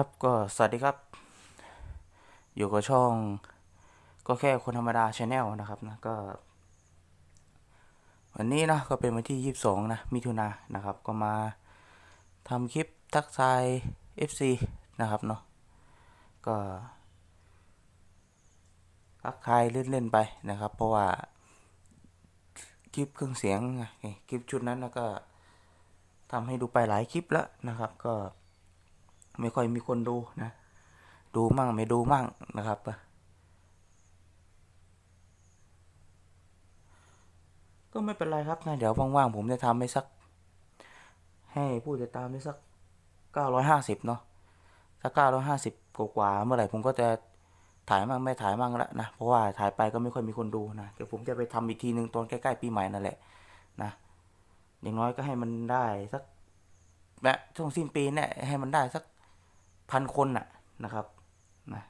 ครับก็สวัสดีครับ อยู่กับช่อง ก็แค่คนธรรมดาชาแนลนะครับนะก็ วันนี้นะก็เป็นวันที่ 22 นะมิถุนายนนะครับ ก็มาทำคลิปทักทาย FC นะครับเนาะก็ทักทายเล่น ๆ ไปนะครับ เพราะว่า คลิปเครื่องเสียงไงคลิปชุดนั้นแล้วก็ทำให้ดูไปหลายคลิปแล้วนะครับ ก็ ไม่ค่อยมีคนดูนะ ดูมั่งไม่ดูมั่งนะครับก็ไม่เป็นไรครับนะเดี๋ยวว่างๆผมจะทำให้สัก ให้ผู้ติดตามได้สัก 950 เนาะถ้า950 กว่าๆเมื่อไหร่ผมก็จะถ่ายมั่งไม่ถ่ายมั่งแล้วนะ เพราะว่าถ่ายไปก็ไม่ค่อยมีคนดูนะเดี๋ยวผมจะไปทำอีกทีหนึ่งตอนใกล้ๆปีใหม่นั่นแหละนะอย่างน้อยก็ให้มันได้สักนะช่วงสิ้นปีเนี่ยให้มันได้สัก พันคนน่ะนะครับนะ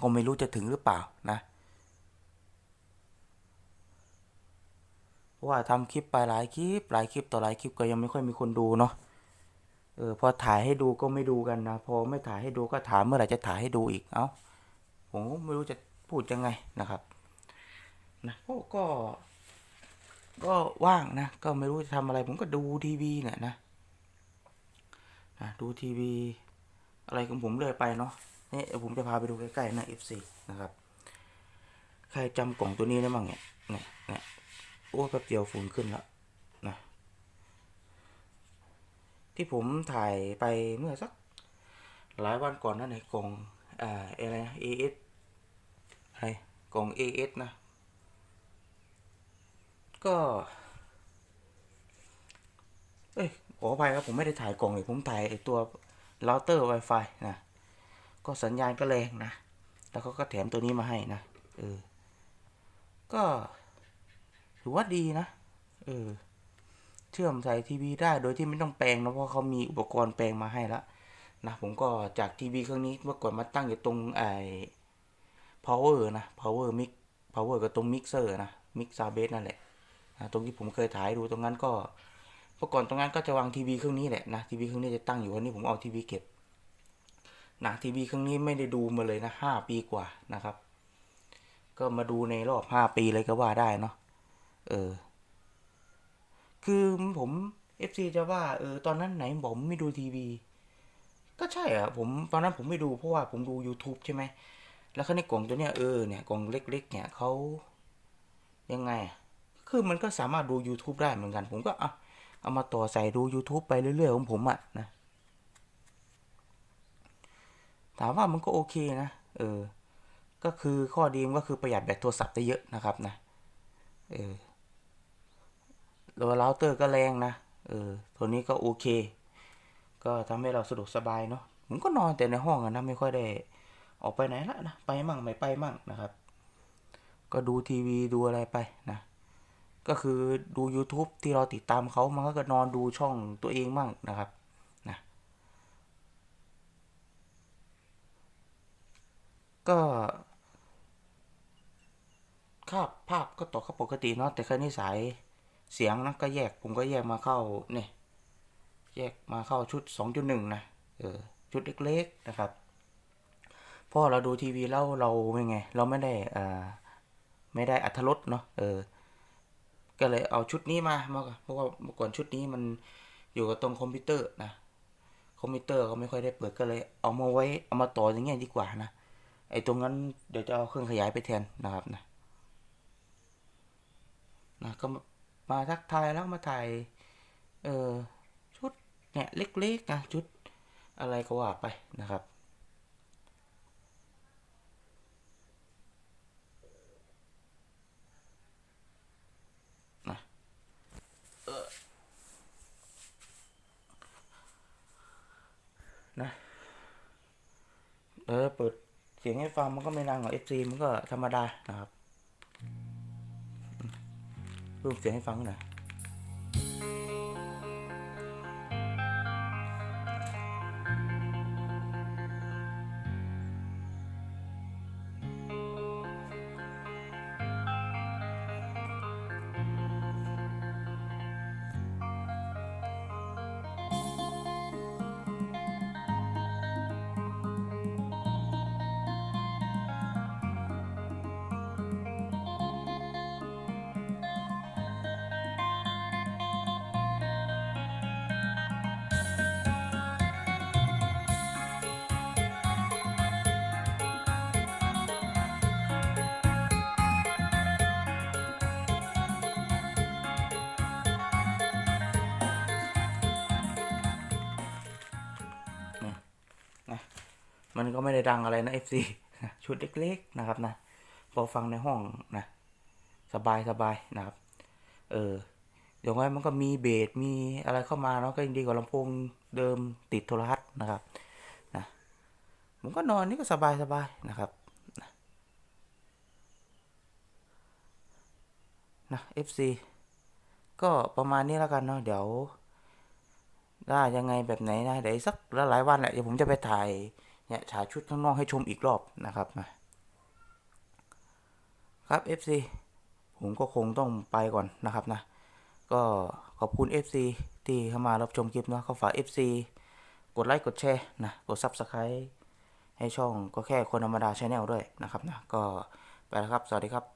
ก็ไม่รู้จะถึงหรือเปล่านะเพราะว่าทำคลิปไปหลายคลิปหลายคลิปต่อหลายคลิปก็ยังไม่ค่อยมีคนดูเนาะเออพอถ่ายให้ดูก็ไม่ดูกันนะพอไม่ถ่ายให้ดูก็ถามเมื่อไหร่จะถ่ายให้ดูอีกเอ้าผมก็ไม่รู้จะพูดยังไงนะครับนะก็ก็ ก็ว่างนะก็ไม่รู้จะทำอะไร ผมก็ดูทีวีเนี่ยนะนะดูทีวี อะไรของผมเรื่อยไปเนาะนี่เดี๋ยวผมจะพาไปดูใกล้ๆนะ F4 นะครับ ใครจำกล่องตัวนี้ได้บ้างเนี่ยเนี่ยเนี่ยโอ้แป๊บเดียวฝุ่นขึ้นแล้วนะที่ผมถ่ายไปเมื่อสัก หลายวันก่อนนั่นเองกล่องอ่าอะไรนะ AS อะไรกล่อง AS นะ ก็ เอ้ยขออภัยครับผมไม่ได้ถ่ายกล่องเลยผมถ่ายไอตัว เราเตอร์ Wi-Fi นะ ก็สัญญาณก็แรงนะ แล้วเขาก็แถมตัวนี้มาให้นะ เออ ก็ถือว่าดีนะ เออ เชื่อมใส่ทีวีได้โดยที่ไม่ต้องแปลงนะ เพราะเขามีอุปกรณ์แปลงมาให้แล้วนะ ผมก็จากทีวีเครื่องนี้เมื่อก่อนมาตั้งอยู่ตรงไอ้ power นะ power mix power กับตรง mixer นะ mix sound base นั่นแหละนะตรงที่ผมเคยถ่ายดูตรงนั้นก็ มื่อก่อนตรงนั้นก็จะวางทีวีเครื่องนี้แหละนะทีวีเครื่องนี้จะตั้งอยู่วันนี้ผมเอาทีวีเก็บนะทีวีเครื่องนี้ไม่ได้ดูมาเลยนะห้าปีกว่านะครับ ก็มาดูในรอบห้าปีเลยก็ว่าได้เนาะเออ คือผมเอฟซีจะว่าเออตอนนั้นไหนผมไม่ดูทีวี ก็ใช่อะผมตอนนั้นผมไม่ดูเพราะว่าผมดู YouTube ใช่ไหมแล้วก็ในกล่องตัวเนี้ยเออเนี่ยกล่องเล็ก ๆ เนี่ยเขายังไง คือมันก็สามารถดู YouTube ได้เหมือนกัน ผมก็อะ เอามาต่อใส่ดู YouTube ไปเรื่อยๆของผมอะนะ ถามว่ามันก็โอเคนะ เออ ก็คือข้อดีมันก็คือประหยัดแบตโทรศัพท์ได้เยอะนะครับนะ เออตัวเราเตอร์ก็แรงนะ เออ ตัวนี้ก็โอเค ก็ทำให้เราสะดวกสบายเนาะ ผมก็นอนแต่ในห้องอะนะไม่ค่อยได้ออกไปไหนละนะ ไปมั่งไม่ไปมั่งนะครับ ก็ดูทีวีดูอะไรไปนะ ก็คือดู YouTube ที่เราติดตามเขามันก็กนอนดูช่องตัวเองมั่งนะครับนะก็ภาพภาพก็ต่อเข้าปกติเนาะแต่แค่นี้สายเสียงนะก็แยกผมก็แยกมาเข้าเนี่ยแยกมาเข้าชุด 2.1 นะเออชุดเล็กๆนะครับพราะเราดูทีวีแล้วเราไม่ไง เราไม่ได้อ่าไม่ได้อัธรสเนาะเออ ก็เลยเอาชุดนี้มามาเพราะว่าเมื่อก่อนชุดนี้มันอยู่กับตรงคอมพิวเตอร์นะคอมพิวเตอร์เขาไม่ค่อยได้เปิดก็เลย เอามาไว้เอามาต่ออย่างเงี้ยดีกว่านะไอ้ตรงนั้นเดี๋ยวจะเอาเครื่องขยายไปแทนนะครับนะนะก็มาทักทายแล้วมาถ่ายเออชุดเนี่ยเล็กๆนะชุดอะไรก็ว่าไปนะครับ เออเปิดเสียงให้ฟังมันก็ไม่ดังหรอก FC มันก็ธรรมดานะครับเพิ่มเสียงให้ฟังหน่อย มันก็ไม่ได้ดังอะไรนะ FC ชุดเล็กๆนะครับนะพอฟังในห้องนะสบายสบายนะครับ เอออย่างไรมันก็มีเบสมีอะไรเข้ามาเนาะก็ยังดีกว่าลำโพงเดิมติดโทรทัศน์นะครับนะผมก็นอนนี่ก็สบายสบายนะครับนะนะ FC ก็ประมาณนี้แล้วกันเนาะเดี๋ยวได้ยังไงแบบไหนนะเดี๋ยวอีกสักหลายวันแหละเดี๋ยวผมจะไปถ่าย เนี่ยฉายชุดข้างนอกให้ชมอีกรอบนะครับนะครับ FC ผมก็คงต้องไปก่อนนะครับนะ ก็ขอบคุณ FC ที่เข้ามารับชมคลิปนาะก็ฝาก FC กดไลค์กดแชร์นะกด Subscribe ให้ช่องก็แค่คนธรรมดาชาแนลด้วยนะครับนะ ก็ไปแล้วครับ สวัสดีครับ